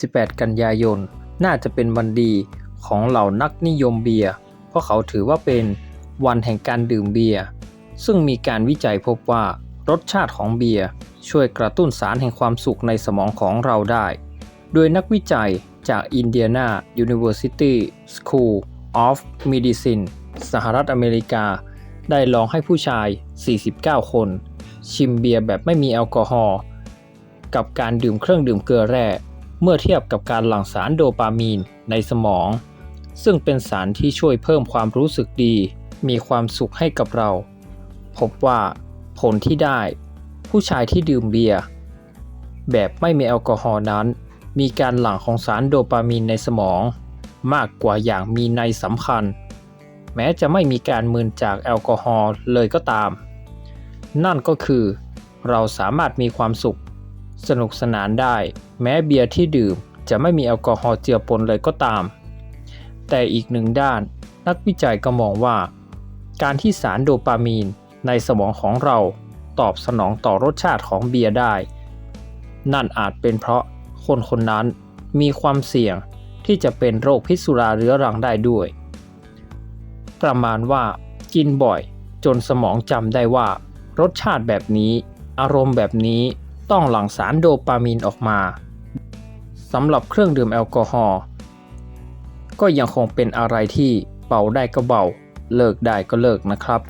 18 กันยายน น่าจะเป็นวันดีของเหล่านักนิยมเบียร์เพราะเขาถือว่าเป็นวันแห่งการดื่มเบียร์ซึ่งมีการวิจัยพบว่ารสชาติของเบียร์ช่วยกระตุ้นสารแห่งความสุขในสมองของเราได้ โดยนักวิจัยจาก Indiana University School of Medicine สหรัฐอเมริกา ได้ลองให้ผู้ชาย 49 คน ชิมเบียร์แบบไม่มีแอลกอฮอล์กับการดื่มเครื่องดื่มเกลือแร่ เมื่อเทียบกับการหลั่งสารโดปามีนในสมอง ซึ่งเป็นสารที่ช่วยเพิ่มความรู้สึกดี มีความสุขให้กับเรา พบว่าผลที่ได้ ผู้ชายที่ดื่มเบียร์แบบไม่มีแอลกอฮอล์นั้น มีการหลั่งของสารโดปามีนในสมอง มากกว่าอย่างมีในสำคัญ แม้จะไม่มีการมึนจากแอลกอฮอล์เลยก็ตาม นั่นก็คือ เราสามารถมีความสุข สนุกสนานได้ แม้เบียร์ที่ดื่มจะไม่มีแอลกอฮอล์เจือปนเลยก็ตาม แต่อีกหนึ่งด้าน นักวิจัยก็มองว่า การที่สารโดปามีนในสมองของเราตอบสนองต่อรสชาติของเบียร์ได้ นั่นอาจเป็นเพราะคนคนนั้นมีความเสี่ยงที่จะเป็นโรคพิษสุราเรื้อรังได้ด้วย ประมาณว่ากินบ่อยจนสมองจำได้ว่า รสชาติแบบนี้ อารมณ์แบบนี้ ต้องหลั่งสารโดปามีนออกมาสำหรับเครื่องดื่มแอลกอฮอล์ก็ยังคงเป็นอะไรที่เป่าได้ก็เบาเลิกได้ก็เลิกนะครับ